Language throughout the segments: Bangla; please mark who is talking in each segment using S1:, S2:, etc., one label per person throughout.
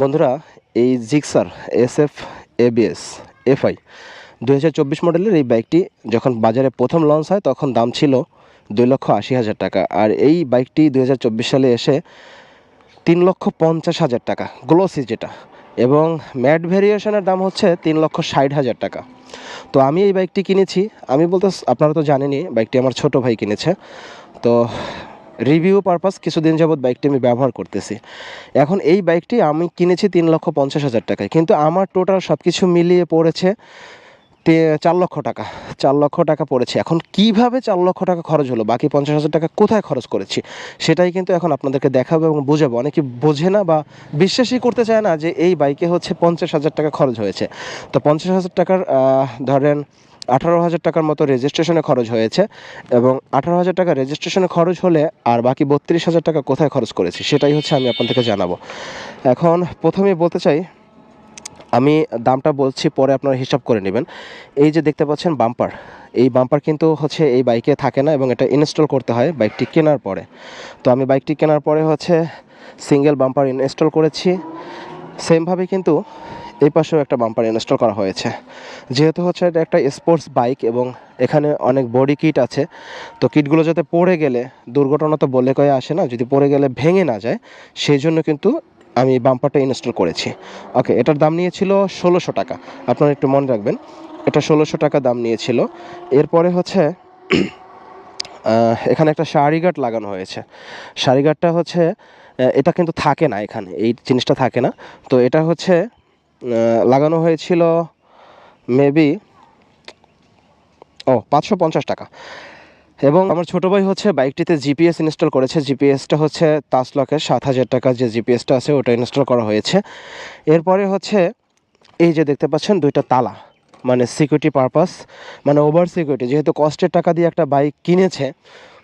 S1: বন্ধুরা, এই Gixxer S F ABS FI দু হাজার চব্বিশ মডেলের এই বাইকটি যখন বাজারে প্রথম লঞ্চ হয়, তখন দাম ছিল দুই লক্ষ আশি হাজার টাকা। আর এই বাইকটি দু হাজার চব্বিশ সালে এসে তিন লক্ষ পঞ্চাশ হাজার টাকা গ্লোসি যেটা। এবং ম্যাট ভেরিয়েশনের দাম হচ্ছে তিন লক্ষ ষাট হাজার টাকা। তো আমি এই বাইকটি কিনেছি। আমি বলতে আপনারা তো জানেনই, বাইকটি আমার ছোট ভাই কিনেছে। তো রিভিউ পারপাস কিছুদিন যাবৎ বাইকটি আমি ব্যবহার করতেছি। এখন এই বাইকটি আমি কিনেছি তিন লক্ষ পঞ্চাশ হাজার টাকায়। কিন্তু আমার টোটাল সব কিছু মিলিয়ে পড়েছে চার লক্ষ টাকা। চার লক্ষ টাকা পড়েছে। এখন কীভাবে চার লক্ষ টাকা খরচ হলো? বাকি পঞ্চাশ হাজার টাকা কোথায় খরচ করেছি? সেটাই কিন্তু এখন আপনাদেরকে দেখাবো এবং বোঝাবো। অনেকে বোঝে না বা বিশ্বাসই করতে চায় না যে এই বাইকে হচ্ছে পঞ্চাশ হাজার টাকা খরচ হয়েছে। তো পঞ্চাশ হাজার টাকার ধরেন আঠারো হাজার টাকার মতো রেজিস্ট্রেশনে খরচ হয়েছে এবং আঠারো হাজার টাকা রেজিস্ট্রেশনে খরচ হলে আর বাকি বত্রিশ হাজার টাকা কোথায় খরচ করেছি সেটাই হচ্ছে আমি আপনাদেরকে জানাব। এখন প্রথমেই বলতে চাই, আমি দামটা বলছি, পরে আপনারা হিসাব করে নেবেন। এই যে দেখতে পাচ্ছেন বাম্পার, এই বাম্পার কিন্তু হচ্ছে এই বাইকে থাকে না এবং এটা ইনস্টল করতে হয় বাইকটি কেনার পরে। তো আমি বাইকটি কেনার পরে হচ্ছে সিঙ্গেল বাম্পার ইনস্টল করেছি। সেমভাবে কিন্তু এই পাশেও একটা বাম্পার ইনস্টল করা হয়েছে। যেহেতু হচ্ছে এটা একটা স্পোর্টস বাইক এবং এখানে অনেক বডি কিট আছে, তো কিটগুলো যাতে পড়ে গেলে, দুর্ঘটনা তো বলে কয়ে আসে না, যদি পড়ে গেলে ভেঙে না যায়, সেই জন্য কিন্তু আমি বাম্পারটা ইনস্টল করেছি। ওকে এটার দাম নিয়েছিল ষোলোশো টাকা। আপনারা একটু মনে রাখবেন, এটা ষোলোশো টাকা দাম নিয়েছিল। এরপরে হচ্ছে এখানে একটা শাড়ি গার্ড লাগানো হয়েছে। শাড়ি গার্ডটা হচ্ছে এটা কিন্তু থাকে না এখানে, এই জিনিসটা থাকে না। তো এটা হচ্ছে লাগানো হয়েছিল মেবি, ও, পাঁচশো পঞ্চাশ টাকা। এবং আমার ছোটো ভাই হচ্ছে বাইকটিতে জিপিএস ইনস্টল করেছে। জিপিএসটা হচ্ছে তাসলকের সাত হাজার টাকা যে জিপিএসটা আছে, ওটা ইনস্টল করা হয়েছে। এরপরে হচ্ছে এই যে দেখতে পাচ্ছেন, দুইটা তালা মানে সিকিউরিটি পারপাস মানে ওভার সিকিউরিটি যেহেতু কষ্টের টাকা দিয়ে একটা বাইক কিনেছে,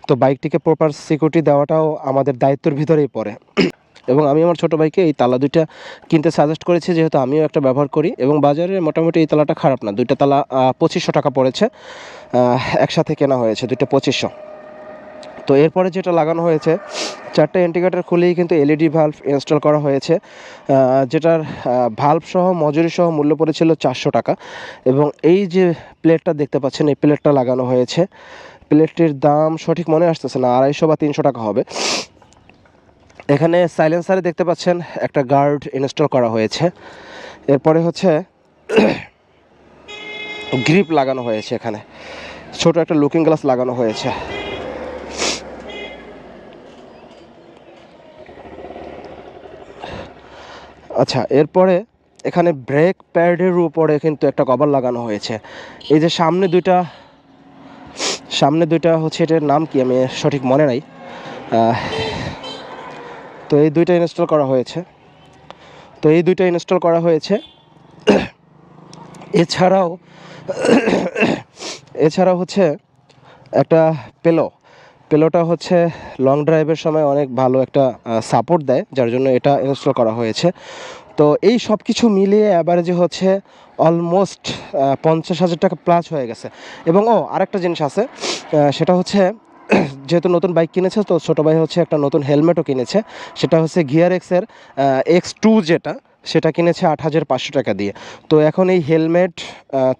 S1: তো বাইকটিকে প্রপার সিকিউরিটি দেওয়াটাও আমাদের দায়িত্বের ভিতরেই পড়ে। এবং আমি আমার ছোটো ভাইকে এই তালা দুইটা কিনতে সাজেস্ট করেছি, যেহেতু আমিও একটা ব্যবহার করি এবং বাজারে মোটামুটি এই তালাটা খারাপ না। দুইটা তালা পঁচিশশো টাকা পড়েছে একসাথে কেনা হয়েছে দুইটা পঁচিশশো। তো এরপরে যেটা লাগানো হয়েছে, চারটে ইন্ডিকেটার খুলেই কিন্তু এলইডি ভাল্ব ইনস্টল করা হয়েছে যেটার ভাল্ব সহ, মজুরি সহ মূল্য পড়েছিল চারশো টাকা। এবং এই যে প্লেটটা দেখতে পাচ্ছেন, এই প্লেটটা লাগানো হয়েছে। প্লেটটির দাম সঠিক মনে আসতেছে না, আড়াইশো বা তিনশো টাকা হবে। এখানে সাইলেন্সারে দেখতে পাচ্ছেন একটা গার্ড ইনস্টল করা হয়েছে। এরপরে হচ্ছে গ্রিপ লাগানো হয়েছে এখানে। ছোট একটা লুকিং গ্লাস লাগানো হয়েছে। আচ্ছা এরপরে এখানে ব্রেক প্যাডের উপরে কিন্তু একটা কভার লাগানো হয়েছে। এই যে সামনে দুইটা সামনে দুইটা হচ্ছে এটার নাম কি আমি সঠিক মনে নাই। তো এই দুইটা ইনস্টল করা হয়েছে। তো এই দুইটা ইনস্টল করা হয়েছে। এছাড়াও এছাড়াও হচ্ছে একটা পেল পেলোটা হচ্ছে লং ড্রাইভের সময় অনেক ভালো একটা সাপোর্ট দেয়, যার জন্য এটা ইনস্টল করা হয়েছে। তো এই সব কিছু মিলিয়ে অ্যাভারেজে হচ্ছে অলমোস্ট পঞ্চাশ হাজার টাকা প্লাস হয়ে গেছে। এবং, ও, আরেকটা জিনিস আছে সেটা হচ্ছে যেহেতু নতুন বাইক কিনেছে, তো ছোটো ভাই হচ্ছে একটা নতুন হেলমেটও কিনেছে। সেটা হচ্ছে গিয়ার এক্সের এক্স টু যেটা, সেটা কিনেছে আট হাজার পাঁচশো টাকা দিয়ে। তো এখন এই হেলমেট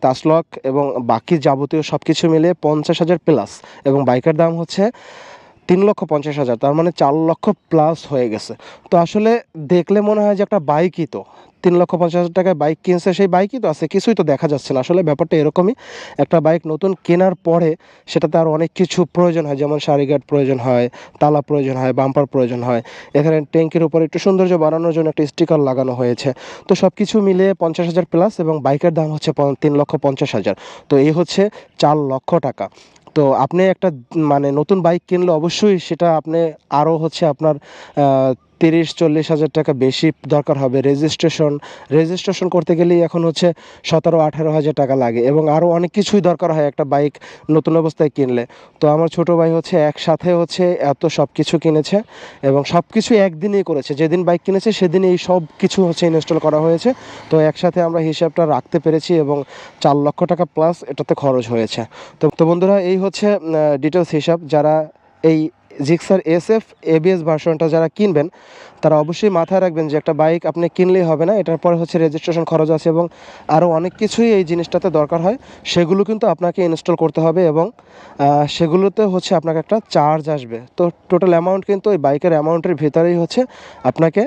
S1: তাসলক এবং বাকি যাবতীয় সব কিছু মিলে পঞ্চাশ হাজার প্লাস এবং বাইকের দাম হচ্ছে তিন লক্ষ পঞ্চাশ হাজার, তার মানে চার লক্ষ প্লাস হয়ে গেছে। তো আসলে দেখলে মনে হয় যে একটা বাইকই তো। তিন লক্ষ পঞ্চাশ হাজার টাকায় বাইক কিনছে সেই বাইকই তো আছে, কিছুই তো দেখা যাচ্ছে না। আসলে ব্যাপারটা এরকমই, একটা বাইক নতুন কেনার পরে সেটাতে আর অনেক কিছু প্রয়োজন হয়, যেমন সারিগার্ড প্রয়োজন হয়, তালা প্রয়োজন হয় বাম্পার প্রয়োজন হয়। এখানে ট্যাঙ্কের উপর একটু সৌন্দর্য বাড়ানোর জন্য একটা স্টিকার লাগানো হয়েছে। তো সব কিছু মিলিয়ে পঞ্চাশ হাজার প্লাস এবং বাইকের দাম হচ্ছে তিন লক্ষ পঞ্চাশ হাজার। তো এই হচ্ছে চার লক্ষ টাকা। তো আপনি একটা মানে নতুন বাইক কিনলে অবশ্যই সেটা আপনি আরও হচ্ছে আপনার তিরিশ, চল্লিশ হাজার টাকা বেশি দরকার হবে রেজিস্ট্রেশন রেজিস্ট্রেশন করতে গেলেই এখন হচ্ছে সতেরো, আঠারো হাজার টাকা লাগে এবং আরও অনেক কিছুই দরকার হয় একটা বাইক নতুন অবস্থায় কিনলে। তো আমার ছোট ভাই হচ্ছে একসাথে হচ্ছে এত সব কিছু কিনেছে এবং সব কিছু একদিনেই করেছে। যেদিন বাইক কিনেছে সেদিন এই সব কিছু হচ্ছে ইনস্টল করা হয়েছে। তো একসাথে আমরা হিসাবটা রাখতে পেরেছি এবং চার লক্ষ টাকা প্লাস এটাতে খরচ হয়েছে। তো তো বন্ধুরা এই হচ্ছে ডিটেলস হিসাব। যারা এই জিক্সার এস এফ এবিএস ভার্সনটা যারা কিনবেন, তারা অবশ্যই মাথায় রাখবেন যে একটা বাইক আপনি কিনলেই হবে না। এটার পরে হচ্ছে রেজিস্ট্রেশন খরচ আছে এবং আরও অনেক কিছুই এই জিনিসটাতে দরকার হয়। সেগুলো কিন্তু আপনাকে ইনস্টল করতে হবে এবং সেগুলোতে হচ্ছে আপনাকে একটা চার্জ আসবে। তো টোটাল অ্যামাউন্ট কিন্তু ওই বাইকের অ্যামাউন্টের ভিতরেই হচ্ছে আপনাকে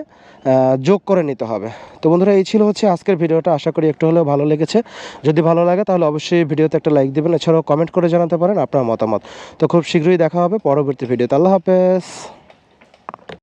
S1: যোগ করে নিতে হবে। তো বন্ধুরা, এই ছিল হচ্ছে আজকের ভিডিওটা। আশা করি একটু হলেও ভালো লেগেছে। যদি ভালো লাগে তাহলে অবশ্যই ভিডিওতে একটা লাইক দেবেন। এছাড়াও কমেন্ট করে জানাতে পারেন আপনার মতামত। তো খুব শীঘ্রই দেখা হবে পরবর্তী ভিডিওতে। আল্লাহ হাফেজ।